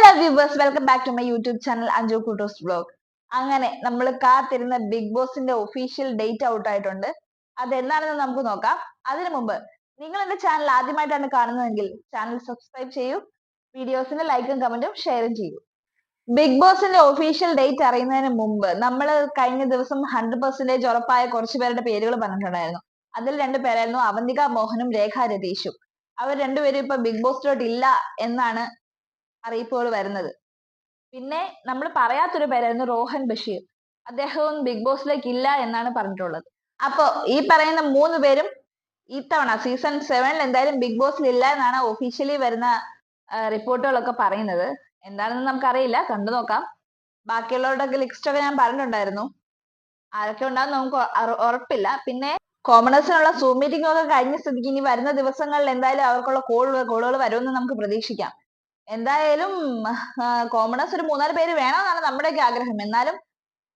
Hello viewers welcome back to my YouTube channel Anju Kuttos blog അങ്ങനെ നമ്മൾ കാത്തിരുന്ന big ബോസിന്റെ ഒഫീഷ്യൽ ഡേറ്റ് ഔട്ട് ആയിട്ടുണ്ട്. അത് എന്താണെന്ന് നമുക്ക് നോക്കാം. അതിനു മുമ്പ് നിങ്ങൾ എന്റെ ചാനൽ ആദ്യമായിട്ടാണ് കാണുന്നതെങ്കിൽ ചാനൽ സബ്സ്ക്രൈബ് ചെയ്യൂ വീഡിയോസിന്റെ ലൈക്കും കമന്റും ഷെയറും ചെയ്യൂ. ബിഗ് ബോസിന്റെ ഒഫീഷ്യൽ ഡേറ്റ് അറിയുന്നതിന് മുമ്പ് നമ്മൾ കഴിഞ്ഞ ദിവസം ഹൺഡ്രഡ് പെർസെന്റേജ് ഉറപ്പായ കുറച്ച് പേരുടെ പേരുകൾ പറഞ്ഞിട്ടുണ്ടായിരുന്നു. അതിൽ രണ്ടു പേരായിരുന്നു അവന്തിക മോഹനും രേഖ രതീഷും. അവർ രണ്ടുപേരും ഇപ്പൊ ബിഗ് ബോസിലോട്ട് ഇല്ല എന്നാണ് അറിയിപ്പുകൾ വരുന്നത്. പിന്നെ നമ്മൾ പറയാത്തൊരു പേരായിരുന്നു റോഹൻ ബഷീർ. അദ്ദേഹവും ബിഗ് ബോസിലേക്ക് ഇല്ല എന്നാണ് പറഞ്ഞിട്ടുള്ളത്. അപ്പോ ഈ പറയുന്ന മൂന്ന് പേരും ഇത്തവണ സീസൺ സെവനിൽ എന്തായാലും ബിഗ് ബോസിൽ ഇല്ല എന്നാണ് ഒഫീഷ്യലി വരുന്ന റിപ്പോർട്ടുകളൊക്കെ പറയുന്നത്. എന്താണെന്ന് നമുക്കറിയില്ല. കണ്ടു നോക്കാം. ബാക്കിയുള്ളവരുടെ ലിസ്റ്റ് ഒക്കെ ഞാൻ പറഞ്ഞിട്ടുണ്ടായിരുന്നു. ആരൊക്കെ ഉണ്ടാവും നമുക്ക് ഉറപ്പില്ല. പിന്നെ കോമണേഴ്സിനുള്ള സൂം മീറ്റിംഗ് ഒക്കെ കഴിഞ്ഞ സ്ഥിതിക്ക് ഇനി വരുന്ന ദിവസങ്ങളിൽ എന്തായാലും അവർക്കുള്ള കോളുകൾ കോളുകൾ വരുമെന്ന് നമുക്ക് പ്രതീക്ഷിക്കാം. എന്തായാലും കോമണേഴ്സ് ഒരു മൂന്നാൽ പേര് വേണമെന്നാണ് നമ്മുടെയൊക്കെ ആഗ്രഹം. എന്നാലും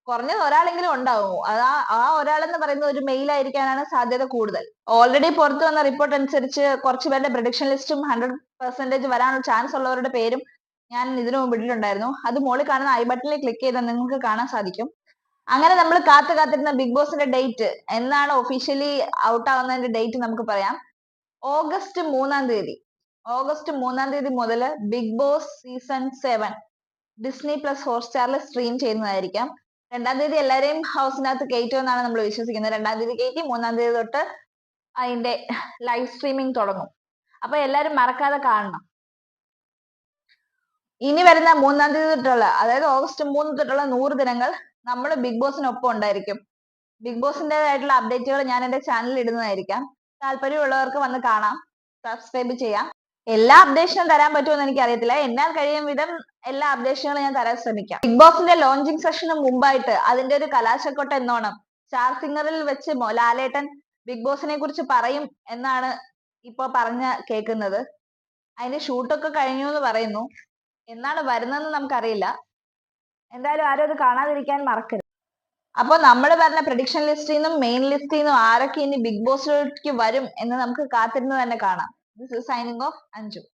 കുറഞ്ഞത് ഒരാളെങ്കിലും ഉണ്ടാവും അതാ ആ ഒരാൾ എന്ന് പറയുന്നത് ഒരു മെയിൽ ആയിരിക്കാനാണ് സാധ്യത കൂടുതൽ. ഓൾറെഡി പുറത്തു വന്ന റിപ്പോർട്ട് അനുസരിച്ച് കുറച്ച് പേരുടെ പ്രൊഡിക്ഷൻ ലിസ്റ്റും ഹൺഡ്രഡ് പെർസെന്റേജ് വരാനുള്ള ചാൻസ് ഉള്ളവരുടെ പേരും ഞാൻ ഇതിനു മുമ്പ് ഇട്ടിട്ടുണ്ടായിരുന്നു. അത് മുകളിൽ കാണുന്ന ഐ ബട്ടണിൽ ക്ലിക്ക് ചെയ്താൽ നിങ്ങൾക്ക് കാണാൻ സാധിക്കും. അങ്ങനെ നമ്മൾ കാത്തു കാത്തിരുന്ന ബിഗ് ബോസിന്റെ ഡേറ്റ് എന്നാണ് ഒഫീഷ്യലി ഔട്ട് ആവുന്നതിന്റെ ഡേറ്റ് നമുക്ക് പറയാം. ഓഗസ്റ്റ് മൂന്നാം തീയതി. ഓഗസ്റ്റ് മൂന്നാം തീയതി മുതൽ Big Boss season seven Disney plus ഹോട്ട്സ്റ്റാറിൽ stream ചെയ്യുന്നതായിരിക്കാം. രണ്ടാം തീയതി എല്ലാവരെയും ഹൗസിനകത്ത് കയറ്റുമെന്നാണ് നമ്മൾ വിശ്വസിക്കുന്നത്. രണ്ടാം തീയതി കയറ്റി മൂന്നാം തീയതി തൊട്ട് അതിന്റെ ലൈവ് സ്ട്രീമിംഗ് തുടങ്ങും. അപ്പൊ എല്ലാവരും മറക്കാതെ കാണണം. ഇനി വരുന്ന മൂന്നാം തീയതി തൊട്ടുള്ള അതായത് ഓഗസ്റ്റ് മൂന്ന് തൊട്ടുള്ള നൂറ് ദിനങ്ങൾ നമ്മൾ ബിഗ് ബോസിനൊപ്പം ഉണ്ടായിരിക്കും. ബിഗ് ബോസിന്റെതായിട്ടുള്ള അപ്ഡേറ്റുകൾ ഞാൻ എന്റെ ചാനലിൽ ഇടുന്നതായിരിക്കാം. താല്പര്യമുള്ളവർക്ക് വന്ന് കാണാം. സബ്സ്ക്രൈബ് ചെയ്യാം. എല്ലാ അപ്ഡേഷനും തരാൻ പറ്റുമെന്ന് എനിക്ക് അറിയത്തില്ല എന്നാൽ കഴിയും വിധം എല്ലാ അപ്ഡേഷനുകളും ഞാൻ തരാൻ ശ്രമിക്കാം. ബിഗ് ബോസിന്റെ ലോഞ്ചിങ് സെഷന് മുമ്പായിട്ട് അതിന്റെ ഒരു കലാശക്കൊട്ട എന്നോണം. സ്റ്റാർ സിംഗറിൽ വെച്ച് ലാലേട്ടൻ ബിഗ് ബോസിനെ കുറിച്ച് പറയും എന്നാണ് ഇപ്പൊ പറഞ്ഞ കേൾക്കുന്നത് അതിന്റെ ഷൂട്ടൊക്കെ കഴിഞ്ഞു എന്ന് പറയുന്നു. എന്നാണ് വരുന്നതെന്ന് നമുക്കറിയില്ല. എന്തായാലും ആരും അത് കാണാതിരിക്കാൻ മറക്കരുത്. അപ്പോൾ നമ്മൾ പറഞ്ഞ പ്രഡിക്ഷൻ ലിസ്റ്റിൽ നിന്നും മെയിൻ ലിസ്റ്റിൽ നിന്നും ആരൊക്കെ ഇനി ബിഗ് ബോസിലേക്ക് വരും എന്ന് നമുക്ക് കാത്തിരുന്ന് തന്നെ കാണാം. This is signing off, Anju.